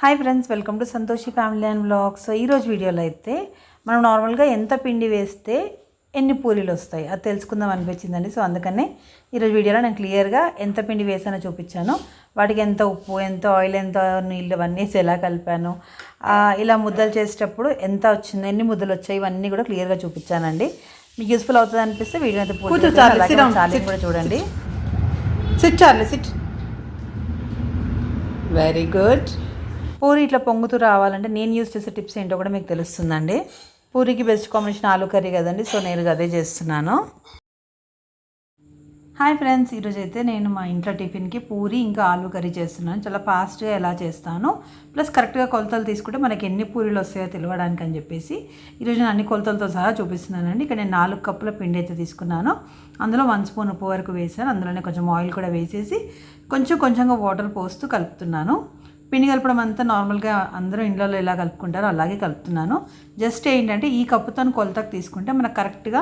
Hi friends welcome to Santoshi family and blogs ఈరోజు వీడియోలో అయితే మనం నార్మల్గా ఎంత పిండి వేస్తే ఎన్ని పూరీలు వస్తాయి? అది తెలుసుకుందాం అనిపించిందండి. సో అందుకనే ఈరోజు వీడియోలో నేను క్లియర్గా ఎంత పిండి వేసానో చూపించాను. వాటికి ఎంత ఉప్పు ఎంత ఆయిల్ ఎంత నీళ్ళు అవన్నీ వేసి ఎలా కలిపాను ఇలా ముద్దలు చేసేటప్పుడు ఎంత వచ్చింది ఎన్ని ముద్దలు వచ్చాయి ఇవన్నీ కూడా క్లియర్గా చూపించానండి. మీకు యూస్ఫుల్ అవుతుంది అనిపిస్తే వీడియో అయితే sit, కూడా చూడండి. Sit Charlie sit very good puri ఇట్లా పొంగుతూ రావాలంటే నేను యూస్ చేసే టిప్స్ ఏంటో కూడా మీకు తెలుస్తుందండి. పూరికి బెస్ట్ కాంబినేషన్ ఆలూ కర్రీ కదండి సో నేను అదే చేస్తున్నాను. హాయ్ ఫ్రెండ్స్ ఈరోజు అయితే నేను మా ఇంట్లో టిఫిన్కి పూరి ఇంకా ఆలు కర్రీ చేస్తున్నాను. చాలా ఫాస్ట్గా ఎలా చేస్తాను ప్లస్ కరెక్ట్గా కొలతలు తీసుకుంటే మనకి ఎన్ని పూరీలు వస్తాయో తెలియడానికి అని చెప్పేసి ఈరోజు నేను అన్ని కొలతలతో సహా చూపిస్తున్నానండి. ఇక్కడ నేను నాలుగు కప్పుల పిండి అయితే తీసుకున్నాను. అందులో వన్ స్పూన్ ఉప్పు వరకు వేసాను అందులోనే కొంచెం ఆయిల్ కూడా వేసేసి కొంచెం కొంచెంగా వాటర్ పోస్తూ కలుపుతున్నాను. పిండి కలపడం అంతా నార్మల్గా అందరూ ఇండ్లలో ఎలా కలుపుకుంటారో అలాగే కలుపుతున్నాను. జస్ట్ ఏంటంటే ఈ కప్పుతో కొలతకు తీసుకుంటే మనకు కరెక్ట్గా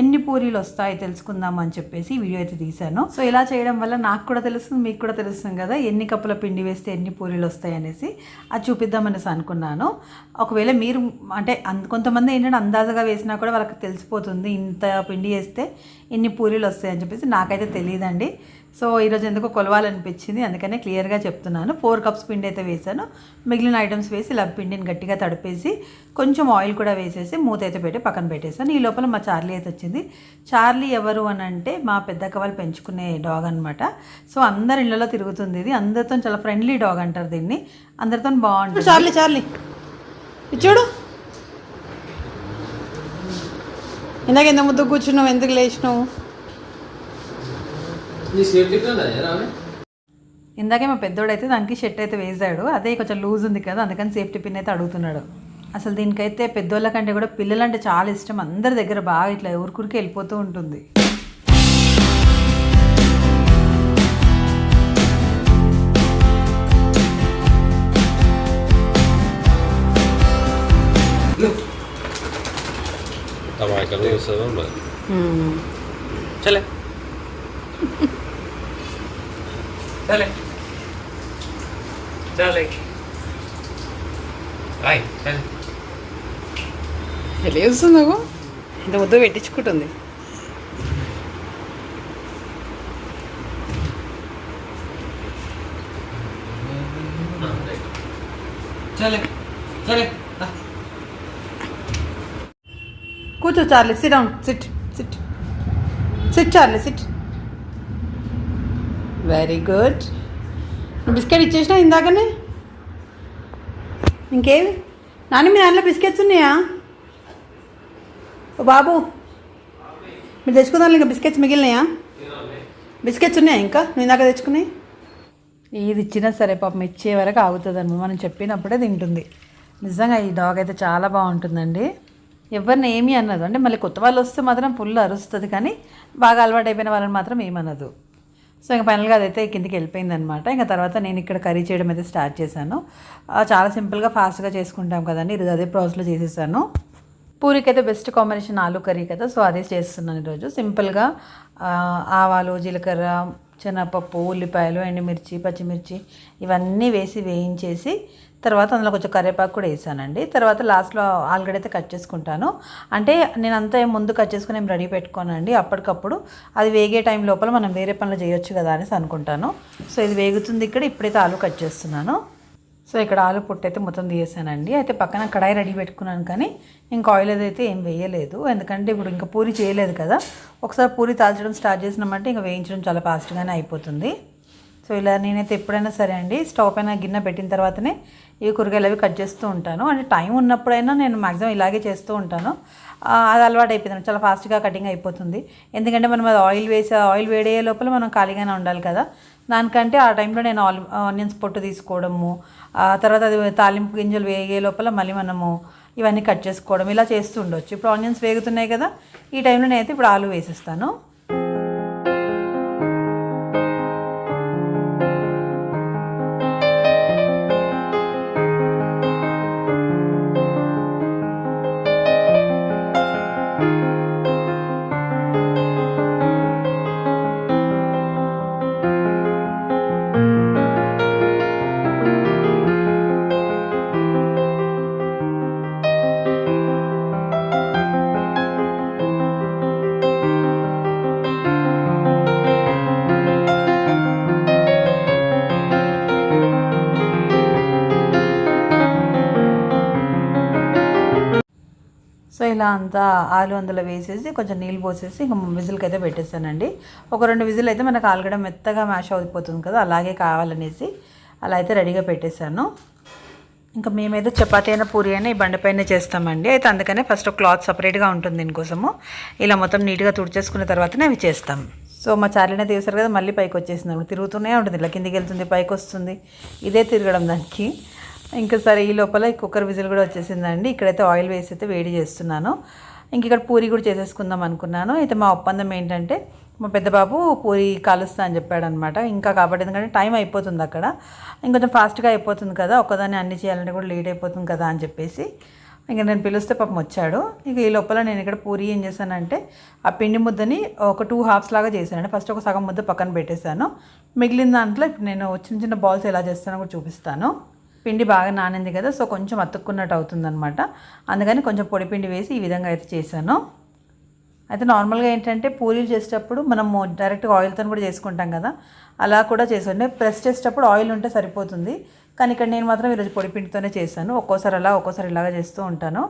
ఎన్ని పూరీలు వస్తాయి తెలుసుకుందాం అని చెప్పేసి వీడియో అయితే తీశాను. సో ఇలా చేయడం వల్ల నాకు కూడా తెలుస్తుంది మీకు కూడా తెలుస్తుంది కదా ఎన్ని కప్పుల పిండి వేస్తే ఎన్ని పూరీలు వస్తాయి అనేసి. అది చూపిద్దామనేసి అనుకున్నాను. ఒకవేళ మీరు అంటే కొంతమంది ఏంటంటే అందాజగా వేసినా కూడా వాళ్ళకి తెలిసిపోతుంది ఇంత పిండి వేస్తే ఎన్ని పూరీలు వస్తాయి అని చెప్పేసి నాకైతే తెలియదండి. సో ఈరోజు ఎందుకో కొలవాలనిపించింది అందుకనే క్లియర్గా చెప్తున్నాను. ఫోర్ కప్స్ పిండి అయితే వేసాను మిగిలిన ఐటమ్స్ వేసి ఇలా పిండిని గట్టిగా తడిపేసి కొంచెం ఆయిల్ కూడా వేసేసి మూత అయితే పెట్టి పక్కన పెట్టేసాను ఈ లోపల మా చార్లీ అయితే వచ్చింది. చార్లీ ఎవరు అని అంటే మా పెద్దక్క వాళ్ళు పెంచుకునే డాగ్ అనమాట సో అందరి ఇళ్ళలో తిరుగుతుంది ఇది. అందరితో చాలా ఫ్రెండ్లీ డాగ్ అంటారు దీన్ని. అందరితో బాగుంటుంది. Charlie Charlie. చూడు. ఇందాక ఎంత ముద్దు కూర్చున్నావు ఎందుకు లేచినావు? ఇందాకే మా పెద్దోడైతే దానికి షర్ట్ అయితే వేసాడు అదే కొంచెం లూజ్ ఉంది కదా అందుకని సేఫ్టీ పిన్ అయితే అడుగుతున్నాడు. అసలు దీనికైతే పెద్దోళ్ళ కంటే కూడా పిల్లలంటే చాలా ఇష్టం. అందరి దగ్గర బాగా ఇట్లా ఊరికూరికి వెళ్ళిపోతూ ఉంటుంది. చలే. చలే చలే రాయ్ చలే ఎలా వస్తున్నావు ఇంత ముద్దు పెట్టించుకుంటుంది. చలే చలే కూర్చో Charlie. Sit down sit sit sit Charlie. Sit very good biscuit ఇచ్చేసినా ఇందాకనే? ఇంకేమి నాని మీ దాంట్లో బిస్కెట్స్ ఉన్నాయా? ఓ బాబు మీరు తెచ్చుకుందాం ఇంకా బిస్కెట్స్ మిగిలినాయా? బిస్కెట్స్ ఉన్నాయా ఇంకా? నువ్వు ఇందాక తెచ్చుకున్నాయి ఏది ఇచ్చినా సరే పాపం ఇచ్చే వరకు ఆగుతుంది అనమాట మనం చెప్పినప్పుడే తింటుంది. నిజంగా ఈ డాగ్ అయితే చాలా బాగుంటుందండి. ఎవరిని ఏమీ అన్నదు అంటే మళ్ళీ కొత్త వాళ్ళు వస్తే మాత్రం ఫుల్ అరుస్తుంది కానీ బాగా అలవాటు అయిపోయిన వాళ్ళని మాత్రం ఏమనదు సో ఇంకా ఫైనల్గా అదైతే కిందికి వెళ్ళిపోయింది అనమాట ఇంకా తర్వాత నేను ఇక్కడ కర్రీ చేయడం అయితే స్టార్ట్ చేశాను. చాలా సింపుల్గా ఫాస్ట్గా చేసుకుంటాం కదండి. ఇది అదే ప్రాసెస్లో చేసేసాను. పూరికి అయితే బెస్ట్ కాంబినేషన్ ఆలూ కర్రీ కదా సో అదే చేస్తున్నాను ఈరోజు. సింపుల్గా ఆవాలు జీలకర్ర శనగపప్పు ఉల్లిపాయలు ఎండుమిర్చి పచ్చిమిర్చి ఇవన్నీ వేసి వేయించేసి తర్వాత అందులో కొంచెం కరివేపాకు కూడా వేసానండి. తర్వాత లాస్ట్లో ఆలుగడ్డ అయితే కట్ చేసుకుంటాను. అంటే నేను అంతా ముందు కట్ చేసుకుని ఏం రెడీ పెట్టుకోనండి. అప్పటికప్పుడు అది వేగే టైం లోపల మనం వేరే పనులు చేయొచ్చు కదా అనేసి అనుకుంటాను. సో ఇది వేగుతుంది ఇక్కడ ఇప్పుడైతే ఆలు కట్ చేస్తున్నాను. సో ఇక్కడ ఆలు పొట్టు అయితే మొత్తం తీసేసానండి. అయితే పక్కన కడాయి రెడీ పెట్టుకున్నాను కానీ ఇంకా ఆయిల్ అయితే ఏం వేయలేదు. ఎందుకంటే ఇప్పుడు ఇంకా పూరి చేయలేదు కదా. ఒకసారి పూరి తాల్చడం స్టార్ట్ చేసినామంటే ఇంకా వేయించడం చాలా ఫాస్ట్గానే అయిపోతుంది. సో ఇలా నేనైతే ఎప్పుడైనా సరే అండి స్టవ్ పైన గిన్నె పెట్టిన తర్వాతనే ఈ కూరగాయలు అవి కట్ చేస్తూ ఉంటాను. అంటే టైం ఉన్నప్పుడైనా నేను మ్యాక్సిమం ఇలాగే చేస్తూ ఉంటాను. అది అలవాటు అయిపోతుంది చాలా ఫాస్ట్గా కటింగ్ అయిపోతుంది. ఎందుకంటే మనం అది ఆయిల్ వేసి ఆయిల్ వేడే లోపల మనం ఖాళీగానే ఉండాలి కదా. దానికంటే ఆ టైంలో నేను ఆల్ ఆనియన్స్ పొట్టు తీసుకోవడము ఆ తర్వాత అది తాలింపు గింజలు వేగే లోపల మళ్ళీ మనము ఇవన్నీ కట్ చేసుకోవడం ఇలా చేస్తుండొచ్చు ఇప్పుడు ఆనియన్స్ వేగుతున్నాయి కదా ఈ టైంలో నేనైతే ఇప్పుడు ఆలు వేసేస్తాను. ఇలా అంతా ఆలు అందులో వేసేసి కొంచెం నీళ్ళు పోసేసి ఇంకా విజిల్కి అయితే పెట్టేస్తానండి. ఒక రెండు విజిల్ అయితే మనకు ఆలుగడ్డ మెత్తగా మ్యాష్ అయిపోతుంది కదా అలాగే కావాలనేసి అలా అయితే రెడీగా పెట్టేశాను. ఇంకా మేమైతే చపాతీ అయినా పూరి అయినా ఈ బండపైన చేస్తామండి. అయితే అందుకనే ఫస్ట్ క్లాత్ సపరేట్గా ఉంటుంది దీనికోసము. ఇలా మొత్తం నీట్గా తుడిచేసుకున్న తర్వాతనే అవి చేస్తాం. సో మా చార్లీనే తీసారు కదా మళ్ళీ పైకి వచ్చేసింది. తిరుగుతూనే ఉంటుంది ఇలా కిందికి వెళ్తుంది పైకి వస్తుంది. ఇదే తిరగడం దానికి. ఇంకా సరే ఈ లోపల ఈ కుక్కర్ విజిల్ కూడా వచ్చేసిందండి. ఇక్కడైతే ఆయిల్ వేసి అయితే వేడి చేస్తున్నాను. ఇంక ఇక్కడ పూరి కూడా చేసేసుకుందాం అనుకున్నాను. అయితే మా ఒప్పందం ఏంటంటే మా పెద్ద బాబు పూరి కాలుస్తా అని చెప్పాడు అనమాట ఇంకా కాబట్టి ఎందుకంటే టైం అయిపోతుంది అక్కడ. ఇంకొంచెం ఫాస్ట్గా అయిపోతుంది కదా ఒక్కదాన్ని అన్ని చేయాలంటే కూడా లేట్ అయిపోతుంది కదా అని చెప్పేసి ఇంకా నేను పిలిస్తే పాపం వచ్చాడు. ఇక ఈ లోపల నేను ఇక్కడ పూరి ఏం చేశానంటే ఆ పిండి ముద్దని ఒక టూ హాఫ్స్ లాగా చేశానండి. ఫస్ట్ ఒక సగం ముద్ద పక్కన పెట్టేశాను. మిగిలిన దాంట్లో ఇప్పుడు నేను చిన్న చిన్న బాల్స్ ఎలా చేస్తానో కూడా చూపిస్తాను. పిండి బాగా నానింది కదా సో కొంచెం అతుక్కున్నట్టు అవుతుందనమాట అందుకని కొంచెం పొడి పిండి వేసి ఈ విధంగా అయితే చేశాను. అయితే నార్మల్గా ఏంటంటే పూరీలు చేసేటప్పుడు మనము డైరెక్ట్గా ఆయిల్తో కూడా చేసుకుంటాం కదా అలా కూడా చేసుకుంటే ప్రెస్ చేసేటప్పుడు ఆయిల్ ఉంటే సరిపోతుంది. కానీ ఇక్కడ నేను మాత్రం ఈరోజు పొడి పిండితోనే చేశాను. ఒక్కోసారి అలా ఒక్కోసారి ఇలాగ చేస్తూ ఉంటాను.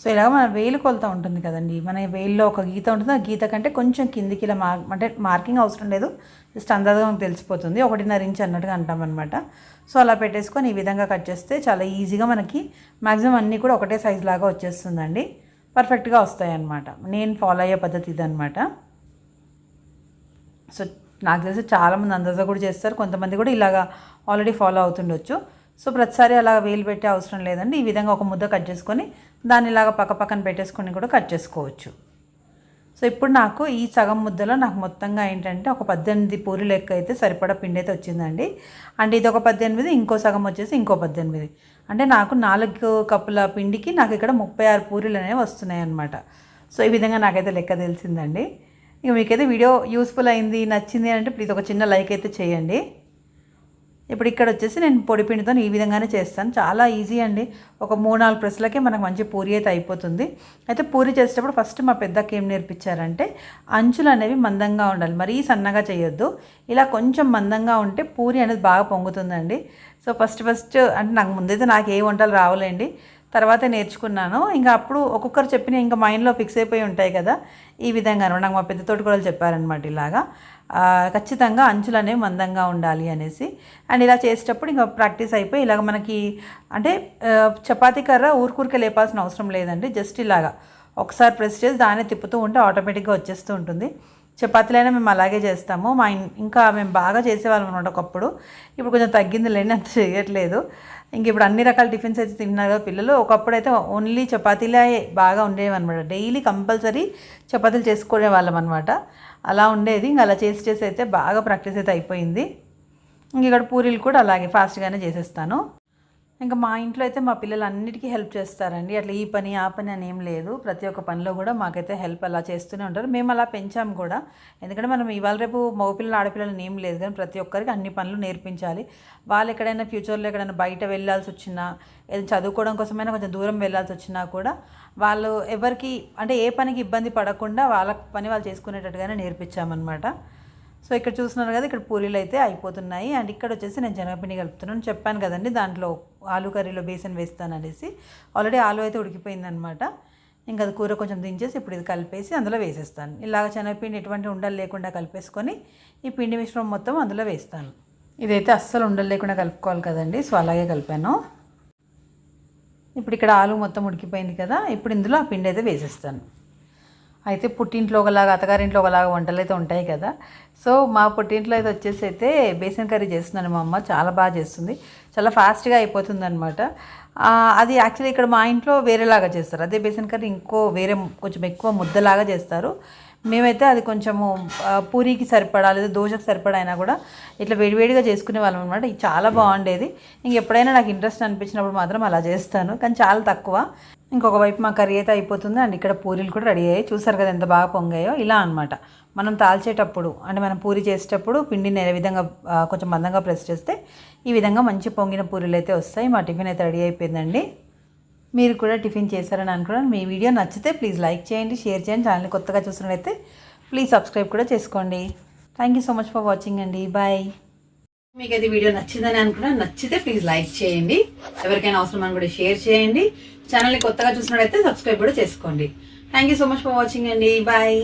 సో ఇలాగ మన వేలు కొలత ఉంటుంది కదండి. మన వేల్లో ఒక గీత ఉంటుంది. ఆ గీత కంటే కొంచెం కిందికి ఇలా మార్ అంటే మార్కింగ్ అవసరం లేదు. జస్ట్ అందాజగా మనకు తెలిసిపోతుంది. ఒకటిన్నర ఇంచ్ అన్నట్టుగా అంటాం అనమాట సో అలా పెట్టేసుకొని ఈ విధంగా కట్ చేస్తే చాలా ఈజీగా మనకి మ్యాక్సిమం అన్నీ కూడా ఒకటే సైజ్ లాగా వచ్చేస్తుందండి. పర్ఫెక్ట్గా వస్తాయన్నమాట. నేను ఫాలో అయ్యే పద్ధతి ఇదనమాట సో నాకు తెలిసి చాలామంది అందాజా కూడా చేస్తారు. కొంతమంది కూడా ఇలాగా ఆల్రెడీ ఫాలో అవుతుండొచ్చు. సో ప్రతిసారి అలా వేలు పెట్టే అవసరం లేదండి. ఈ విధంగా ఒక ముద్ద కట్ చేసుకొని దాన్ని ఇలాగ పక్క పక్కన పెట్టేసుకొని కూడా కట్ చేసుకోవచ్చు. సో ఇప్పుడు నాకు ఈ సగం ముద్దలో నాకు మొత్తంగా ఏంటంటే ఒక పద్దెనిమిది పూరి లెక్క అయితే సరిపడా పిండి అయితే వచ్చిందండి. అంటే ఇది ఒక పద్దెనిమిది ఇంకో సగం వచ్చేసి ఇంకో పద్దెనిమిది. అంటే నాకు నాలుగు కప్పుల పిండికి నాకు ఇక్కడ ముప్పై ఆరు పూరీలు అనేవి వస్తున్నాయి అన్నమాట సో ఈ విధంగా నాకైతే లెక్క తెలిసిందండి. ఇక మీకైతే వీడియో యూస్ఫుల్ అయింది నచ్చింది అంటే ప్లీజ్ ఒక చిన్న లైక్ అయితే చేయండి. ఇప్పుడు ఇక్కడ వచ్చేసి నేను పొడిపిండితో ఈ విధంగానే చేస్తాను. చాలా ఈజీ అండి. ఒక మూడు నాలుగు ప్రెస్లకే మనకు మంచి పూరి అయితే అయిపోతుంది. అయితే పూరి చేసేటప్పుడు ఫస్ట్ మా పెద్దకి ఏం నేర్పించారంటే అంచులు అనేవి మందంగా ఉండాలి. మరీ సన్నగా చేయొద్దు. ఇలా కొంచెం మందంగా ఉంటే పూరి అనేది బాగా పొంగుతుందండి. సో ఫస్ట్ ఫస్ట్ అంటే నాకు ముందైతే నాకు ఏ వంటలు రావులేండి. తర్వాత నేర్చుకున్నాను. ఇంకా అప్పుడు ఒక్కొక్కరు చెప్పిన ఇంకా మైండ్లో ఫిక్స్ అయిపోయి ఉంటాయి కదా. ఈ విధంగా నాకు మా పెద్ద తోటి కూడా చెప్పారనమాట ఇలాగా. ఖచ్చితంగా అంచులు అనేవి మందంగా ఉండాలి అనేసి. అండ్ ఇలా చేసేటప్పుడు ఇంకా ప్రాక్టీస్ అయిపోయి ఇలాగ మనకి అంటే చపాతీ కర్ర ఊరికూరికే లేపాల్సిన అవసరం లేదండి. జస్ట్ ఇలాగా ఒకసారి ప్రెస్ చేసి దాన్ని తిప్పుతూ ఉంటే ఆటోమేటిక్గా వచ్చేస్తూ ఉంటుంది. చపాతీలైనా మేము అలాగే చేస్తాము. మా ఇంకా మేము బాగా చేసేవాళ్ళం అనమాట ఒకప్పుడు. ఇప్పుడు కొంచెం తగ్గింది లేని అంత చేయట్లేదు. ఇంక ఇప్పుడు అన్ని రకాల టిఫిన్స్ అయితే తింటున్నారు కదా పిల్లలు. ఒకప్పుడు అయితే ఓన్లీ చపాతీలే బాగా ఉండేవి అనమాట డైలీ కంపల్సరీ చపాతీలు చేసుకునే వాళ్ళం అనమాట అలా ఉండేది. ఇంకా అలా చేసి చేసి అయితే బాగా ప్రాక్టీస్ అయితే అయిపోయింది. ఇంక ఇక్కడ పూరీలు కూడా అలాగే ఫాస్ట్గానే చేసేస్తాను. ఇంకా మా ఇంట్లో అయితే మా పిల్లలు అన్నిటికీ హెల్ప్ చేస్తారండి. అట్లా ఈ పని ఆ పని అని ఏం లేదు. ప్రతి ఒక్క పనిలో కూడా మాకైతే హెల్ప్ అలా చేస్తూనే ఉంటారు. మేము అలా పెంచాము కూడా. ఎందుకంటే మనం ఇవాళ రేపు మగపిల్లలు ఆడపిల్లలని ఏం లేదు కానీ ప్రతి ఒక్కరికి అన్ని పనులు నేర్పించాలి. వాళ్ళు ఎక్కడైనా ఫ్యూచర్లో ఎక్కడైనా బయట వెళ్ళాల్సి వచ్చినా ఏదైనా చదువుకోవడం కోసమైనా కొంచెం దూరం వెళ్ళాల్సి వచ్చినా కూడా వాళ్ళు ఎవరికి అంటే ఏ పనికి ఇబ్బంది పడకుండా వాళ్ళ పని వాళ్ళు చేసుకునేటట్టుగానే నేర్పించామన్నమాట. సో ఇక్కడ చూస్తున్నారు కదా ఇక్కడ పూరీలు అయితే అయిపోతున్నాయి. అండ్ ఇక్కడ వచ్చేసి నేను శనగపిండి కలుపుతున్నాను. చెప్పాను కదండి దాంట్లో ఆలు కర్రీలో బేసన్ వేస్తాను అనేసి. ఆల్రెడీ ఆలు అయితే ఉడికిపోయిందనమాట. ఇంకా అది కూర కొంచెం దించేసి ఇప్పుడు ఇది కలిపేసి అందులో వేసేస్తాను. ఇలాగ శనగపిండి ఎటువంటి ఉండలు లేకుండా కలిపేసుకొని ఈ పిండి మిశ్రమం మొత్తం అందులో వేస్తాను. ఇదైతే అస్సలు ఉండలు లేకుండా కలుపుకోవాలి కదండి సో అలాగే కలిపాను. ఇప్పుడు ఇక్కడ ఆలు మొత్తం ఉడికిపోయింది కదా ఇప్పుడు ఇందులో ఆ పిండి అయితే వేసేస్తాను. అయితే పుట్టింట్లో ఒకలాగా అత్తగారింట్లో ఒకలాగా వంటలు అయితే ఉంటాయి కదా. సో మా పుట్టింట్లో అయితే వచ్చేసి అయితే బేసన్ కర్రీ చేస్తున్నాను మా అమ్మ. చాలా బాగా చేస్తుంది. చాలా ఫాస్ట్గా అయిపోతుంది అనమాట అది యాక్చువల్లీ ఇక్కడ మా ఇంట్లో వేరేలాగా చేస్తారు. అదే బేసన్ కర్రీ ఇంకో వేరే కొంచెం ఎక్కువ ముద్దలాగా చేస్తారు. మేమైతే అది కొంచెము పూరికి పూరీకి సరిపడా లేదా దోశకు సరిపడా అయినా కూడా ఇట్లా వేడివేడిగా చేసుకునే వాళ్ళం అనమాట ఇది చాలా బాగుండేది. ఇంక ఎప్పుడైనా నాకు ఇంట్రెస్ట్ అనిపించినప్పుడు మాత్రం అలా చేస్తాను. కానీ చాలా తక్కువ. ఇంకొక వైపు మా కర్రీ అయితే అయిపోతుంది. అండ్ ఇక్కడ పూరీలు కూడా రెడీ అయ్యాయి. చూసారు కదా ఎంత బాగా పొంగాయో? ఇలా అనమాట మనం తాల్చేటప్పుడు అంటే మనం పూరి చేసేటప్పుడు పిండిని ఏ విధంగా కొంచెం మందంగా ప్రెస్ చేస్తే ఈ విధంగా మంచి పొంగిన పూరీలు అయితే వస్తాయి. మా టిఫిన్ అయితే రెడీ అయిపోయిందండి. మీరు కూడా టిఫిన్ చేశారని అనుకున్నాను. మీ వీడియో నచ్చితే ప్లీజ్ లైక్ చేయండి షేర్ చేయండి. ఛానల్ కొత్తగా చూసినట్లయితే ప్లీజ్ సబ్స్క్రైబ్ కూడా చేసుకోండి. Thank you so much for watching అండి. బాయ్ మీకు అయితే వీడియో నచ్చిందని అనుకున్నా నచ్చితే ప్లీజ్ లైక్ చేయండి. ఎవరికైనా అవసరం అని కూడా షేర్ చేయండి. ఛానల్ని కొత్తగా చూసినట్టయితే సబ్స్క్రైబ్ కూడా చేసుకోండి. Thank you so much for watching అండి. బాయ్